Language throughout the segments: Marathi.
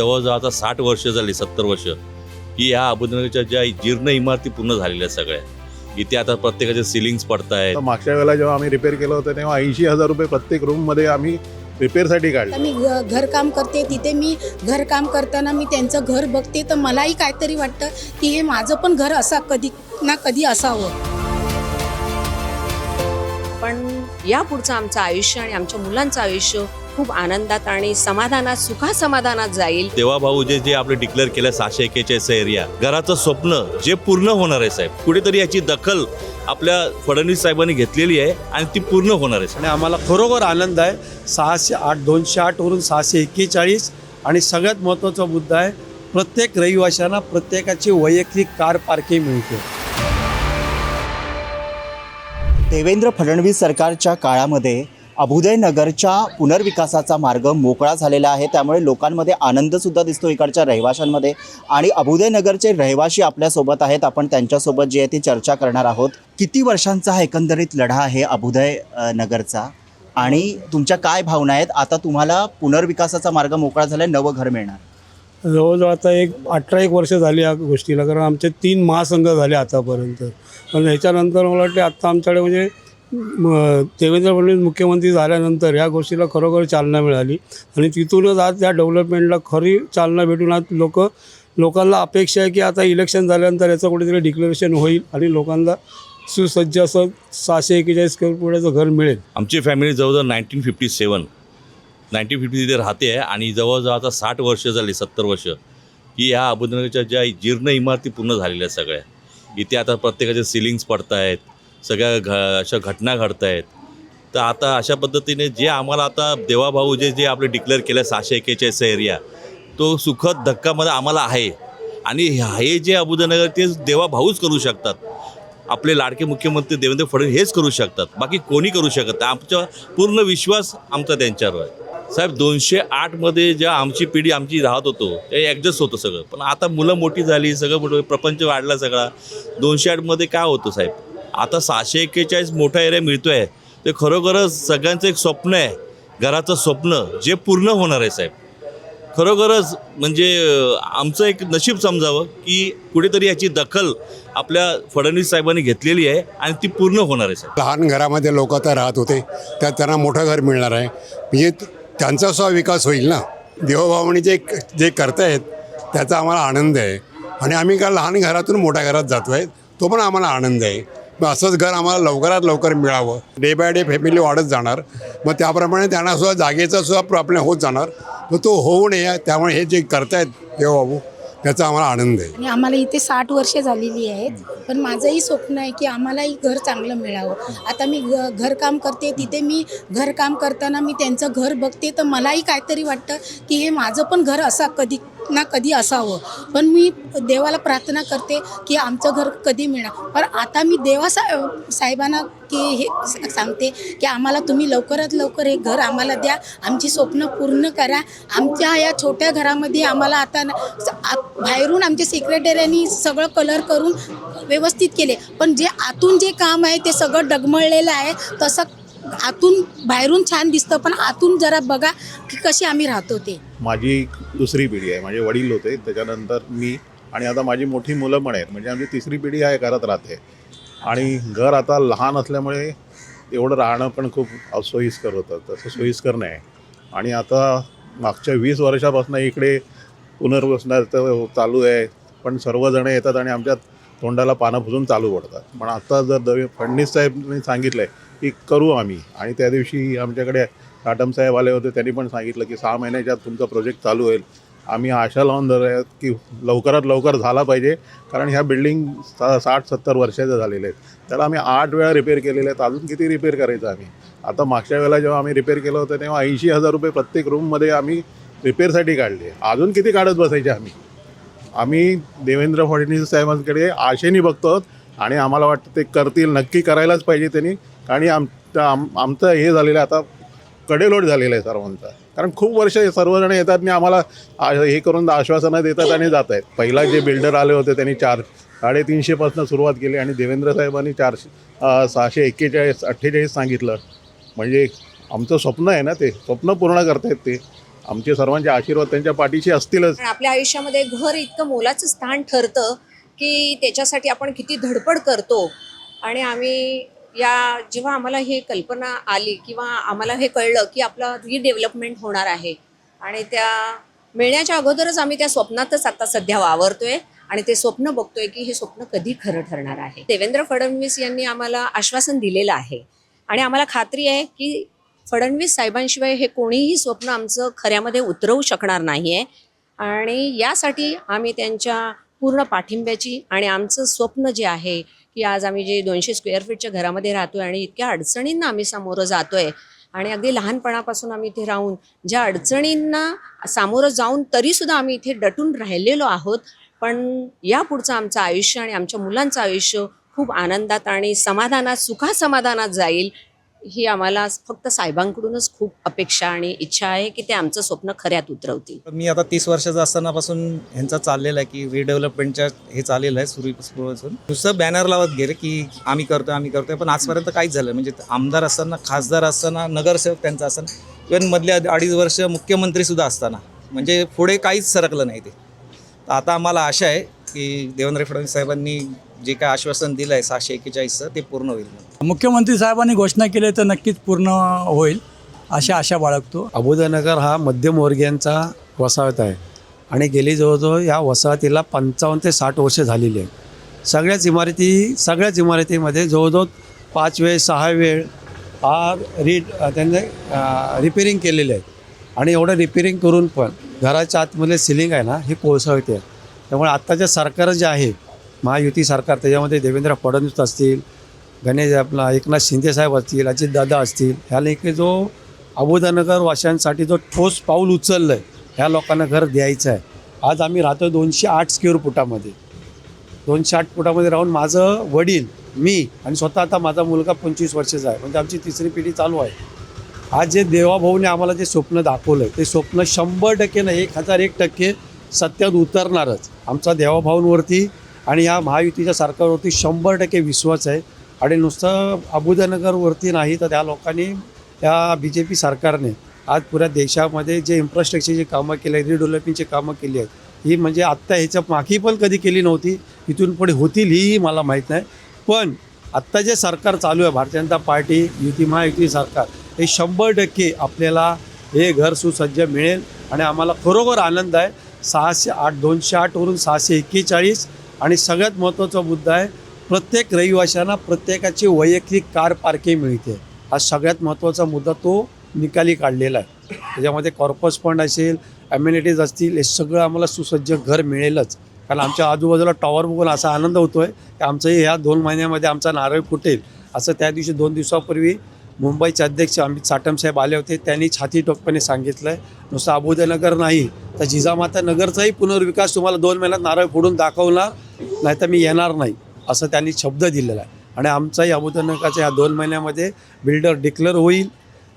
जवळजवळ आता साठ वर्ष झाली सत्तर वर्ष की या अबुधाबीच्या ज्या जीर्ण इमारती पूर्ण झालेल्या आहेत सगळ्या. इथे आता प्रत्येकाचे सिलिंग्स पडत आहेत तर मागच्या वेळेला जेव्हा आम्ही रिपेअर केलं होतं तेव्हा ऐंशी हजार रुपये प्रत्येक रूममध्ये आम्ही रिपेअरसाठी काढले. मी घरकाम करते तिथे मी घरकाम करताना मी त्यांचं घर बघते तर मलाही काहीतरी वाटतं की हे माझं पण घर असा कधी ना कधी असावं. पण या पुढचं आमचं आयुष्य आणि आमच्या मुलांचं आयुष्य खूप आनंदात आणि समाधानात सुखासमाधानात जाईल. देवा भाऊ जे जे आपले डिक्लेअर केलं सहाशे एक्केचाळीस एरिया घराचं स्वप्न जे पूर्ण होणार आहे साहेब कुठेतरी याची दखल आपल्या फडणवीस साहेबांनी घेतलेली आहे आणि ती पूर्ण होणार आहे. आणि आम्हाला खरोखर आनंद आहे. सहाशे आठ दोनशे आठवरून सहाशे एक्केचाळीस आणि सगळ्यात महत्त्वाचा मुद्दा आहे प्रत्येक रहिवाशांना प्रत्येकाची वैयक्तिक कार पार्किंग मिळते. देवेंद्र फडणवीस सरकारच्या काळामध्ये अभुदय नगरच्या पुनर्विकासाचा मार्ग मोकळा झालेला आहे. त्यामुळे लोकांमध्ये आनंदसुद्धा दिसतो इकडच्या रहिवाशांमध्ये. आणि अभुदयनगरचे रहिवाशी आपल्यासोबत आहेत. आपण त्यांच्यासोबत जी आहे ती चर्चा करणार आहोत. किती वर्षांचा हा एकंदरीत लढा आहे अभुदय नगरचा आणि तुमच्या काय भावना आहेत? आता तुम्हाला पुनर्विकासाचा मार्ग मोकळा झाला नवं घर मिळणार. जवळजवळ आता एक अठरा एक वर्ष झाली या गोष्टीला. कारण आमचे तीन महासंघ झाले आतापर्यंत. पण ह्याच्यानंतर मला वाटते आत्ता आमच्याकडे म्हणजे म, देवेंद्र फडणवीस मुख्यमंत्री झाल्यानंतर या गोष्टीला खरोखर चालना मिळाली. आणि तिथूनच आज त्या डेव्हलपमेंटला खरी चालना भेटून आज लोक लोकांना अपेक्षा आहे की आता इलेक्शन झाल्यानंतर याचं कुठेतरी डिक्लेरेशन होईल आणि लोकांना सुसज्ज असं सहाशे एकेचाळीस स्क्वेअर फुटाचं घर मिळेल. आमची फॅमिली जवळजवळ nineteen fifty seven nineteen fifty तिथे राहते आहे आणि जवळजवळ आता साठ वर्ष झाली सत्तर वर्ष की ह्या अबुधाबीच्या ज्या जीर्ण इमारती पूर्ण झालेल्या आहेत सगळ्या इथे आता प्रत्येकाचे सिलिंग्स पडत आहेत सगळ्या घ अशा घटना घडत आहेत तर आता अशा पद्धतीने जे आम्हाला आता देवाभाऊ जे जे आपले डिक्लेअर केलं सहाशे एक्केचाळीसचा एरिया तो सुखद धक्कामध्ये आम्हाला आहे. आणि हे जे अबुधानगर ते देवाभाऊच करू शकतात. आपले लाडके मुख्यमंत्री देवेंद्र फडणवीस हेच करू शकतात. बाकी कोणी करू शकत नाही. आमचा पूर्ण विश्वास आमचा त्यांच्यावर आहे. साहेब दोनशे आठमध्ये ज्या आमची पिढी आमची राहत होतो ते ॲडजस्ट होतं सगळं. पण आता मुलं मोठी झाली सगळं मोठं प्रपंच वाढला सगळा. दोनशे आठमध्ये काय होतं साहेब? आता सहाशे एक्केचाळीस मोठा एरिया मिळतो आहे ते खरोखरच सगळ्यांचं एक स्वप्न आहे. घराचं स्वप्न जे पूर्ण होणार आहे साहेब. खरोखरच म्हणजे आमचं एक नशीब समजावं की कुठेतरी याची दखल आपल्या फडणवीस साहेबांनी घेतलेली आहे आणि ती पूर्ण होणार आहे साहेब. लहान घरामध्ये लोक आता राहत होते. त्यात त्यांना मोठं घर मिळणार आहे. म्हणजे त्यांचा सुद्धा विकास होईल ना? देवभावनी जे जे करतायत त्याचा आम्हाला आनंद आहे. आणि आम्ही का लहान घरातून मोठ्या घरात जातो आहे तो पण आम्हाला आनंद आहे. असंच घर आम्हाला लवकरात लवकर मिळावं. डे बाय डे फॅमिली वाढत जाणार. मग त्याप्रमाणे त्यांना सुद्धा जागेचा सुद्धा प्रॉब्लेम होत जाणार. मग तो होऊ नये त्यामुळे हे जे करतायत देवबाबू त्याचा आम्हाला आनंद आहे. आणि आम्हाला इथे साठ वर्षे झालेली आहेत पण माझंही स्वप्न आहे की आम्हालाही घर चांगलं मिळावं. आता मी घ घरकाम करते तिथे मी घरकाम करताना मी त्यांचं घर बघते तर मलाही काहीतरी वाटतं की हे माझं पण घर असा कधी ना कधी असावं. पण मी देवाला प्रार्थना करते की आमचं घर कधी मिळणार. पण आता मी देवा सा साहेबांना की हे सांगते की आम्हाला तुम्ही लवकरात लवकर हे घर आम्हाला द्या. आमची स्वप्न पूर्ण करा. आमच्या या छोट्या घरामध्ये आम्हाला आता बाहेरून आमच्या सेक्रेटऱ्यांनी सगळं कलर करून व्यवस्थित केले. पण जे आतून जे काम आहे ते सगळं डगमळलेलं आहे. तसं आतून बाहेरून छान दिसतं पण आतून जरा बघा की कशी आम्ही राहतो ते. माझी दुसरी पिढी आहे माझे वडील होते त्याच्यानंतर मी आणि आता माझी मोठी मुलं पण आहेत म्हणजे आमची तिसरी पिढी आहे घरात राहते. आणि घर आता लहान असल्यामुळे एवढं राहणं पण खूप सोयीस्कर होतं तसं सोयीस्कर नाही. आणि आता मागच्या वीस वर्षापासून इकडे पुनर्वसनाचं चालू आहे पण सर्वजण येतात आणि आमच्या तोंडाला पानं फुजून चालू पडतात. पण आता जर दवे फडणवीस साहेबांनी सांगितलं आहे की करू आम्ही. आणि त्या दिवशी आमच्याकडे काटम साहेब आले होते त्यांनी पण सांगितलं की सहा महिन्याच्या आत तुमचा प्रोजेक्ट चालू होईल. आम्ही आशा लावून धरले की लवकरात लवकर झाला पाहिजे कारण ह्या बिल्डिंग सा साठ सत्तर वर्षाच्या झालेल्या आहेत. त्याला आम्ही आठ वेळा रिपेअर केलेले आहेत अजून किती रिपेअर करायचं आम्ही? आता मागच्या वेळेला जेव्हा आम्ही रिपेअर केलं होतं तेव्हा ऐंशी हजार रुपये प्रत्येक रूममध्ये आम्ही रिपेअरसाठी काढले. अजून किती काढत बसायचे आम्ही? आम्ही देवेंद्र फडणवीस साहेबांकडे आशेने बघतो आणि आम्हाला वाटतं ते करतील नक्की करायलाच पाहिजे त्यांनी. आणि आम आम आमचं हे झालेलं आहे आता कडेलोट झालेलं आहे सर्वांचा. कारण खूप वर्ष सर्वजण येतात आणि आम्हाला हे करून आश्वासनं देतात आणि जात आहेत. पहिला जे बिल्डर आले होते त्यांनी चार साडेतीनशेपासून सुरुवात केली आणि देवेंद्र साहेबांनी चारशे सहाशे एक्केचाळीस अठ्ठेचाळीस सांगितलं. म्हणजे आमचं स्वप्न आहे ना ते स्वप्न पूर्ण करतायत ते. आमचे सर्वांचे आशीर्वाद त्यांच्या पाठीशी असतीलच. आपल्या आयुष्यामध्ये घर इतकं मोलाचं स्थान ठरतं की त्याच्यासाठी आपण किती धडपड करतो. आणि आम्ही या जेव्हा आम्हाला हे कल्पना आली किंवा आम्हाला हे कळलं की आपलं रिडेव्हलपमेंट होणार आहे. आणि त्या मिळण्याच्या अगोदरच आम्ही त्या स्वप्नातच आता सध्या वावरतोय आणि ते स्वप्न बघतोय की हे स्वप्न कधी खरं ठरणार आहे. देवेंद्र फडणवीस यांनी आम्हाला आश्वासन दिलेलं आहे. आणि आम्हाला खात्री आहे की फडणवीस साहेबांशिवाय हे कोणीही स्वप्न आमचं खऱ्यामध्ये उतरवू शकणार नाही आहे आणि यासाठी आम्ही त्यांच्या पूर्ण पाठिंब्याची आणि आमचं स्वप्न जे आहे की आज आम्ही जे दोनशे स्क्वेअर फीटच्या घरामध्ये राहतोय आणि इतक्या अडचणींना आम्ही सामोरं जातोय आणि अगदी लहानपणापासून आम्ही इथे राहून ज्या अडचणींना सामोरं जाऊन तरीसुद्धा आम्ही इथे डटून राहिलेलो आहोत. पण या पुढचं आमचं आयुष्य आणि आमच्या मुलांचं आयुष्य खूप आनंदात आणि समाधानात सुखासमाधानात जाईल. ही आम्हाला फक्त साहेबांकडूनच खूप अपेक्षा आणि इच्छा आहे की ते आमचं स्वप्न खऱ्यात उतरवतील. मी आता तीस वर्षाचा असतानापासून ह्यांचा चाललेला आहे की रिडेव्हलपमेंटच्या हे चाललेलं आहे सुरूपासून. नुसतं बॅनर लावत गेले की आम्ही करतोय आम्ही करतोय पण आजपर्यंत काहीच झालं म्हणजे आमदार असताना खासदार असताना नगरसेवक त्यांचा असताना इव्हन मधल्या अडीच वर्ष मुख्यमंत्रीसुद्धा असताना. म्हणजे पुढे काहीच सरकलं नाही ते. तर आता आम्हाला आशा आहे की देवेंद्र फडणवीस साहेबांनी जे काय आश्वासन दिलं आहे सहाशे एक्केचाळीसचं ते पूर्ण होईल. मुख्यमंत्री साहेबांनी घोषणा केली तर नक्कीच पूर्ण होईल अशा आशा बाळगतो. अबुदनगर हा मध्यमवर्गीयांचा वसाहत आहे. आणि गेली जवळजवळ या वसाहतीला पंचावन्न ते साठ वर्ष झालेली आहे सगळ्याच इमारती सगळ्याच इमारतीमध्ये जवळजवळ पाच वेळ सहा वेळ हा री त्यांनी रिपेरिंग केलेले आहे आणि एवढं रिपेरिंग करून पण घराच्या आतमधले सिलिंग आहे ना हे कोळसावते आहे त्यामुळे आत्ताच्या सरकार जे आहे महायुती सरकार त्याच्यामध्ये देवेंद्र फडणवीस असतील गणेश आपला एकनाथ शिंदेसाहेब असतील अजितदादा असतील ह्या लेखी जो अबोधनगर वाशांसाठी जो ठोस पाऊल उचललं आहे ह्या लोकांना घर द्यायचं आहे आज आम्ही राहतो दोनशे आठ स्क्वेअर फुटामध्ये. दोनशे आठ फुटामध्ये राहून माझं वडील मी आणि स्वतः आता माझा मुलगा पंचवीस वर्षाचा आहे. म्हणजे आमची तिसरी पिढी चालू आहे. आज जे देवाभाऊने आम्हाला जे स्वप्न दाखवलं आहे ते स्वप्न शंभर टक्के नाही एक हजार एक टक्के सत्यात उतरणारच. आमचा देवाभाऊंवरती आणि या महायुतीच्या सरकारवरती शंभर टक्के विश्वास आहे. आणि नुसतं अबुदानगरवरती नाही तर त्या लोकांनी या बी जे पी सरकारने आज पुऱ्या देशामध्ये जे इन्फ्रास्ट्रक्चरची कामं केली आहेत रिडेव्हलपिंगची कामं केली आहेत ही म्हणजे आत्ता ह्याच्या माखी पण कधी केली नव्हती इथून पुढे होतील ही मला माहीत नाही. पण आत्ता जे सरकार चालू आहे भारतीय जनता पार्टी युती महायुती सरकार हे शंभर टक्के आपल्याला हे घर सुसज्ज मिळेल. आणि आम्हाला खरोखर आनंद आहे. सहाशे आठ दोनशे आठवरून सहाशे एक्केचाळीस आणि सगळ्यात महत्त्वाचा मुद्दा आहे प्रत्येक रहिवाशांना प्रत्येकाची वैयक्तिक कार पार्किंग मिळते. हा सगळ्यात महत्त्वाचा मुद्दा तो निकाली काढलेला आहे. त्याच्यामध्ये कॉर्पस फंड असेल ॲम्युनिटीज असतील हे सगळं आम्हाला सुसज्ज घर मिळेलच. कारण आमच्या आजूबाजूला टॉवर बघून असा आनंद होतो आहे की आमचंही ह्या दोन महिन्यामध्ये आमचा नारळ फुटेल. असं त्या दिवशी दोन दिवसापूर्वी मुंबईचे अध्यक्ष अमित साटम साहेब आले होते. त्यांनी छाती टोकपणे सांगितलं आहे नुसतं अबुदनगर नाही तर जिजामाता नगरचाही पुनर्विकास तुम्हाला दोन महिन्यात नारळ फोडून दाखवला नाही तर मी येणार नाही असं त्यांनी शब्द दिलेला आहे. आणि आमचाही अबुदनगरच्या ह्या दोन महिन्यामध्ये बिल्डर डिक्लेअर होईल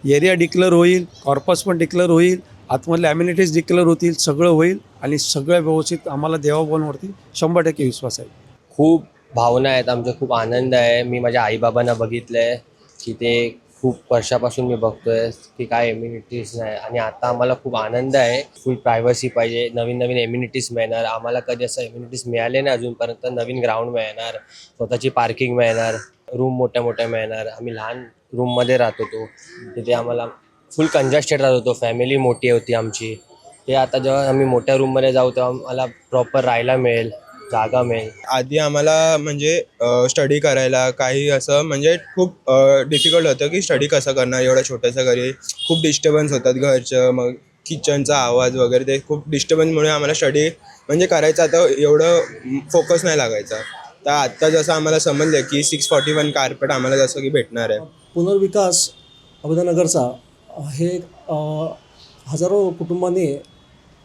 एरिया डिक्लेअर होईल कॉर्पस पण डिक्लेअर होईल आतमधले ॲम्युनिटीज डिक्लेअर होतील सगळं होईल आणि सगळं व्यवस्थित आम्हाला देवाभावांवरती शंभर टक्के विश्वास आहे. खूप भावना आहेत आमचा खूप आनंद आहे. मी माझ्या आईबाबांना बघितलं आहे की ते खूप वर्षापासून मी बघतोय की काय एम्युनिटीज नाही. आणि आता आम्हाला खूप आनंद आहे. फुल प्रायव्हसी पाहिजे. नवीन नवीन एम्युनिटीज मिळणार. आम्हाला कधी असं एम्युनिटीज मिळाले नाही अजूनपर्यंत. नवीन ग्राउंड मिळणार. स्वतःची पार्किंग मिळणार. रूम मोठ्या मोठ्या मिळणार. आम्ही लहान रूममध्ये राहत होतो. तिथे आम्हाला फुल कंजस्टेड राहत होतो. फॅमिली मोठी होती आमची. ते आता जेव्हा आम्ही मोठ्या रूममध्ये जाऊ तेव्हा आम्हाला प्रॉपर राहायला मिळेल. जागा मिळेल. आधी आम्हाला म्हणजे स्टडी करायला काही असं म्हणजे खूप डिफिकल्ट होतं की स्टडी कसं करणार? एवढ्या छोट्याशा घरी खूप डिस्टर्बन्स होतात घरचं मग किचनचा आवाज वगैरे ते खूप डिस्टर्बन्समुळे आम्हाला स्टडी म्हणजे करायचं. आता एवढं फोकस नाही लागायचा. तर आत्ता जसं आम्हाला समजलं की सिक्स फॉर्टी वन कार्पेट आम्हाला जसं की भेटणार आहे. पुनर्विकास अबुदानगरचा हे हजारो कुटुंबांनी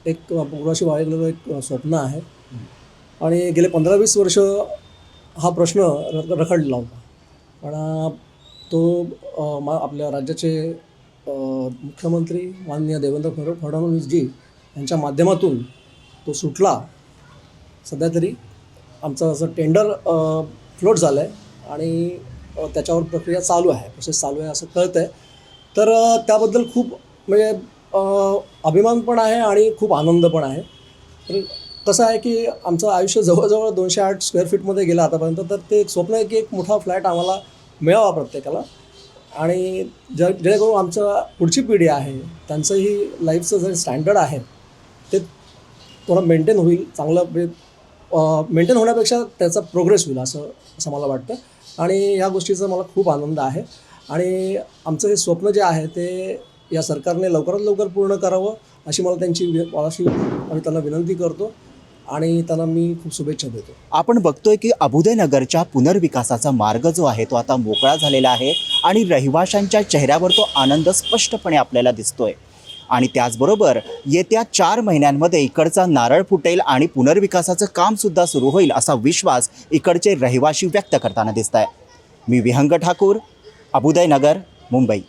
एक पुराशी वाढलेलं एक स्वप्न आहे. आणि गेले पंधरा वीस वर्ष हा प्रश्न र रखडलेला होता. पण तो मा आपल्या राज्याचे मुख्यमंत्री माननीय देवेंद्र फड फडणवीसजी यांच्या माध्यमातून तो सुटला. सध्या तरी आमचं असं टेंडर फ्लोट झालं आहे आणि त्याच्यावर प्रक्रिया चालू आहे. प्रोसेस चालू आहे असं कळतं आहे तर त्याबद्दल खूप म्हणजे अभिमान पण आहे आणि खूप आनंद पण आहे. तर कसं आहे की आमचं आयुष्य जवळजवळ दोनशे आठ स्क्वेअर फीटमध्ये गेलं आतापर्यंत तर ते एक स्वप्न आहे की एक मोठा फ्लॅट आम्हाला मिळावा प्रत्येकाला. आणि ज जेणेकरून आमचं पुढची पिढी आहे त्यांचंही लाईफचं जे स्टँडर्ड आहे ते थोडं मेंटेन होईल चांगलं म्हणजे, मेंटेन होण्यापेक्षा त्याचा प्रोग्रेस होईल असं असं मला वाटतं. आणि ह्या गोष्टीचा मला खूप आनंद आहे. आणि आमचं हे स्वप्न जे आहे ते या सरकारने लवकरात लवकर पूर्ण करावं अशी मला त्यांची वि- अशी आम्ही त्यांना विनंती करतो. आणि त्यांना मी खूप शुभेच्छा देतो. आपण बघतोय की अभुदयनगरच्या पुनर्विकासाचा मार्ग जो आहे तो आता मोकळा झालेला आहे आणि रहिवाशांच्या चेहऱ्यावर तो आनंद स्पष्टपणे आपल्याला दिसतोय. आणि त्याचबरोबर येत्या चार महिन्यांमध्ये इकडचा नारळ फुटेल आणि पुनर्विकासाचं कामसुद्धा सुरू होईल असा विश्वास इकडचे रहिवाशी व्यक्त करताना दिसत आहे मी विहंग ठाकूर अभुदयनगर मुंबई.